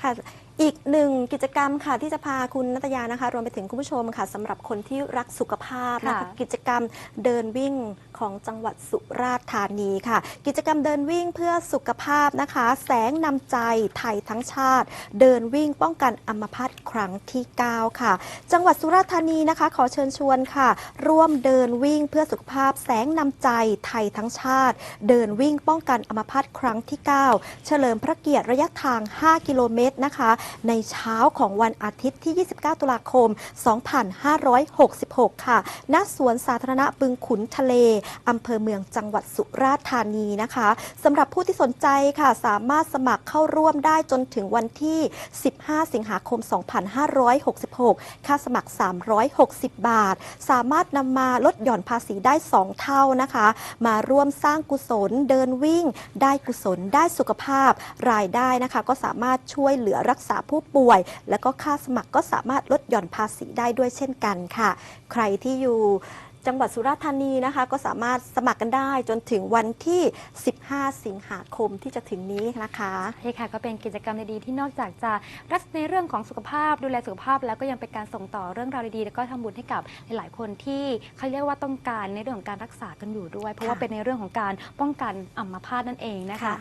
ค่ะ อีกหนึ่งกิจกรรมค่ะที่จะพาคุณนัตยานะคะ รวมไปถึงคุณผู้ชมค่ะสำหรับคนที่รักสุขภาพนะคะค่ะกิจกรรมเดินวิ่งของจังหวัดสุราษฎร์ธานีค่ะ กิจกรรมเดินวิ่งเพื่อสุขภาพนะคะ แสงนำใจไทยทั้งชาติ เดินวิ่งป้องกันอัมพาตครั้งที่ 9 ค่ะ จังหวัดสุราษฎร์ธานีนะคะ ขอเชิญชวนค่ะ ร่วมเดินวิ่งเพื่อสุขภาพ แสงนำใจไทยทั้งชาติ เดินวิ่งป้องกันอัมพาตครั้งที่ 9 เฉลิมพระเกียรติระยะทาง 5 กิโลเมตรนะคะในเช้าของวันอาทิตย์ที่ 29 ตุลาคม 2566 ค่ะ ณ สวนสาธารณะบึงขุนทะเล อำเภอเมืองจังหวัดสุราษฎร์ธานีนะคะสำหรับผู้ที่สนใจค่ะ สามารถสมัครเข้าร่วมได้จนถึงวันที่ 15 สิงหาคม 2566 ค่าสมัคร 360 บาท สามารถนำมาลดหย่อนภาษีได้ 2 เท่านะคะ มาร่วมสร้างกุศลเดินวิ่ง ได้กุศลได้สุขภาพรายได้นะคะ ก็สามารถช่วยเหลือรักษาผู้ป่วย แล้วก็ค่าสมัครก็สามารถลดหย่อนภาษีได้ด้วยเช่นกันค่ะ ใครที่อยู่จังหวัดสุราษฎร์ธานีนะคะ ก็สามารถสมัครกันได้จนถึงวันที่ 15 สิงหาคมที่จะถึงนี้นะคะใช่ค่ะก็เป็นกิจกรรมดีๆที่นอกจากจะรักในเรื่องของสุขภาพดูแลสุขภาพ แล้วก็ยังเป็นการส่งต่อเรื่องราวดีๆแล้วก็ทำบุญให้กับหลายๆคนที่เขาเรียกว่าต้องการในเรื่องของการรักษากันอยู่ด้วย เพราะว่าค่ะเป็นในเรื่องของการป้องกันอัมพาตนั่นเองนะคะค่ะ